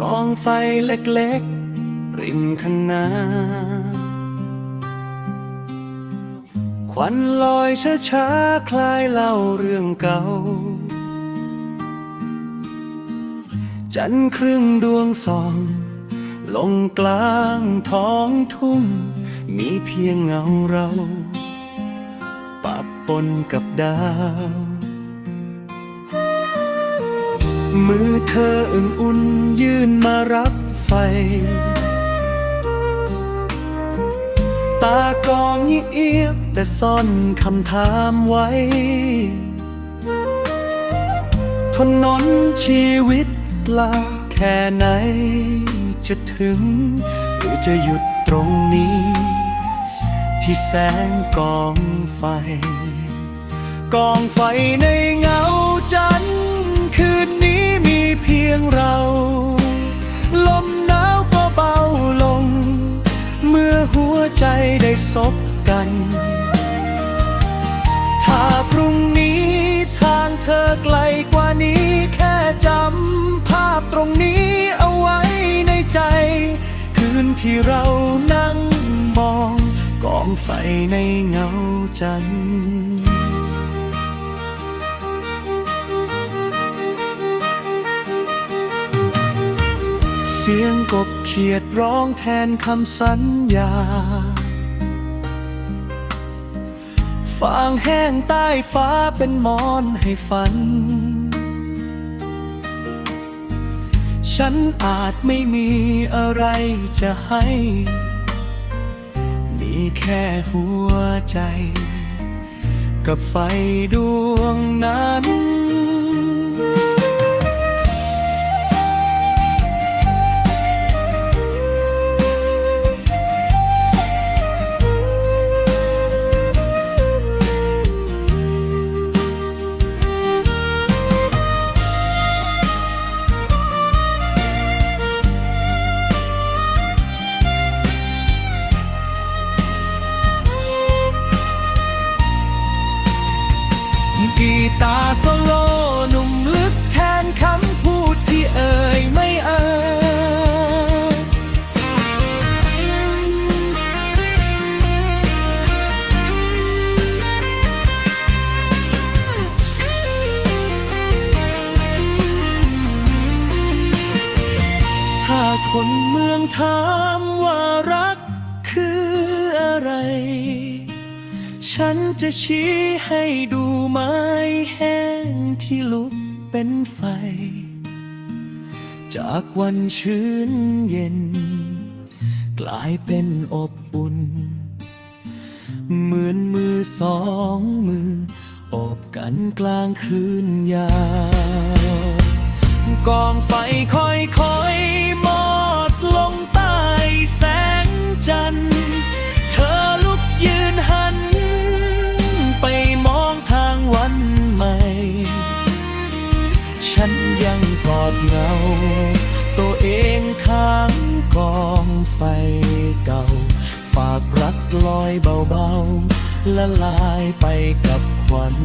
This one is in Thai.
กองไฟเล็กๆ ริมคณาควันลอยช้าๆ คลายเล่าเรื่องเก่า จันทร์ครึ่งดวงสอง ลงกลางท้องทุ่ง มีเพียงเงาเราปะปนกับดาว มือเธออุ่นๆยื่นมารับไฟ ตากองเงียบแต่ซ่อนคำถามไว้ ถนนชีวิต ลาแค่ไหน จะถึง หรือจะหยุดตรงนี้ ที่แสงกองไฟ กองไฟในเงาจันทร์คืนนี้มีเพียงเรา ลมหนาวก็เบาลง เมื่อหัวใจได้สบกัน ถ้าพรุ่ง ที่เรานั่งมองกองไฟในเงาจันทร์เสียงกบเขียดร้องแทนคำสัญญาฟางแห้งใต้ฟ้าเป็นมอนให้ฝัน ฉันอาจไม่มีอะไรจะให้ มีแค่หัวใจ กับไฟดวงนั้น กีตาโซโลหนุ่มลึกแทนคำพูดที่เอ่ยไม่เอ่ยถ้าคนเมืองถามว่ารัก ฉันจะชี้ให้ดูไม้แห้งที่ลุกเป็นไฟ จากวันชื้นเย็น กลายเป็นอบอุ่น เหมือนมือสองมือ อบกันกลางคืนยาว กองไฟค่อยๆ กอดเงา ตัวเองข้างกองไฟเก่า ฝากรักลอยเบาๆละลายไปกับควัน